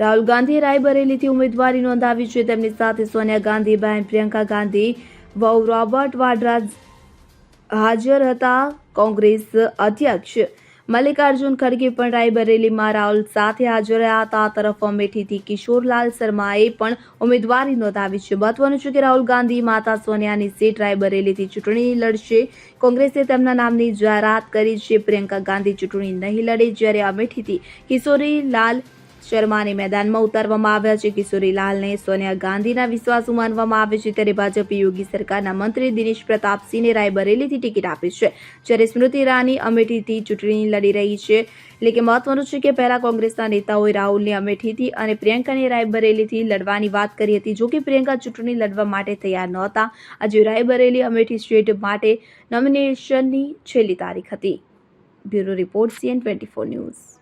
રાહુલ ગાંધીએ રાયબરેલીથી ઉમેદવારી નોંધાવી છે. તેમની સાથે સોનિયા ગાંધી, બહેન પ્રિયંકા ગાંધી, વહુ રોબર્ટ વાડ્રા હાજર હતા કોંગ્રેસ અધ્યક્ષ. મલ્લિકાર્જુન ખડગે પણ રાયબરેલીમાં રાહુલ સાથે હાજર રહ્યા હતા. આ તરફ અમેઠીથી કિશોરલાલ શર્માએ પણ ઉમેદવારી નોંધાવી છે. મહત્વનું છે કે રાહુલ ગાંધી, માતા સોનિયાની સીટ રાયબરેલીથી ચૂંટણી લડશે. કોંગ્રેસે તેમના નામની જાહેરાત કરી છે. પ્રિયંકા ગાંધી ચૂંટણી નહીં લડે, જ્યારે અમેઠીથી કિશોરીલાલ શર્માને મેદાનમાં ઉતારવામાં આવ્યા છે. કિશોરીલાલને સોનિયા ગાંધીના વિશ્વાસુ માનવામાં આવે છે. ત્યારે ભાજપ યોગી સરકારના મંત્રી દિનેશ પ્રતાપસિંહને રાયબરેલીથી ટિકિટ આપી છે. જ્યારે સ્મૃતિ ઈરાની અમેઠીથી ચૂંટણી લડી રહી છે. એટલે કે મહત્વનું છે કે પહેલા કોંગ્રેસના નેતાઓએ રાહુલને અમેઠીથી અને પ્રિયંકાને રાયબરેલીથી લડવાની વાત કરી હતી. જો કે પ્રિયંકા ચૂંટણી લડવા માટે તૈયાર નહોતા. આજે રાયબરેલી અમેઠી સીટ માટે નોમિનેશનની છેલ્લી તારીખ હતી. Bureau report CN twenty four news.